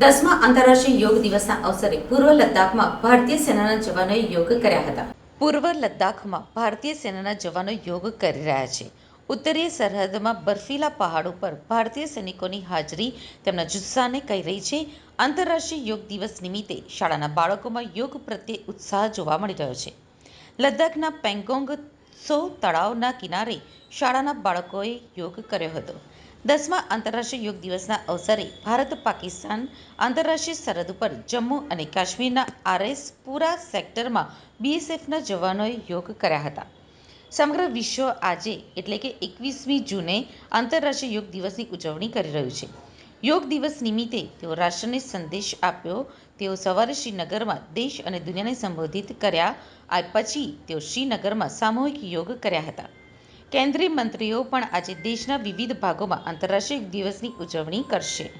દસમા આંતરરાષ્ટ્રીય યોગ દિવસના અવસરે પૂર્વ લદ્દાખમાં ભારતીય સેનાના જવાનોએ યોગ કર્યા હતા. પૂર્વ લદ્દાખમાં ભારતીય સેનાના જવાનો યોગ કરી રહ્યા છે. ઉત્તરીય સરહદમાં બર્ફીલા પહાડો પર ભારતીય સૈનિકોની હાજરી તેમના જુસ્સાને કહી રહી છે. આંતરરાષ્ટ્રીય યોગ દિવસ નિમિત્તે શાળાના બાળકોમાં યોગ પ્રત્યે ઉત્સાહ જોવા મળી રહ્યો છે. લદ્દાખના પેંગોંગ ત્સો તળાવના કિનારે શાળાના બાળકોએ યોગ કર્યો હતો. દસમા આંતરરાષ્ટ્રીય યોગ દિવસના અવસરે ભારત, પાકિસ્તાન આંતરરાષ્ટ્રીય સરહદ ઉપર જમ્મુ અને કાશ્મીરના આરએસપુરા સેક્ટરમાં બીએસએફના જવાનોએ યોગ કર્યા હતા. સમગ્ર વિશ્વ આજે એટલે કે એકવીસમી જૂને આંતરરાષ્ટ્રીય યોગ દિવસની ઉજવણી કરી રહ્યું છે. યોગ દિવસ નિમિત્તે તેઓ રાષ્ટ્રને સંદેશ આપ્યો. તેઓ સવારે શ્રીનગરમાં દેશ અને દુનિયાને સંબોધિત કર્યા. આ પછી તેઓ શ્રીનગરમાં સામૂહિક યોગ કર્યા હતા. કેન્દ્રીય મંત્રીઓ પણ આજે દેશના વિવિધ ભાગોમાં આંતરરાષ્ટ્રીય યોગ દિવસની ઉજવણી કરશે.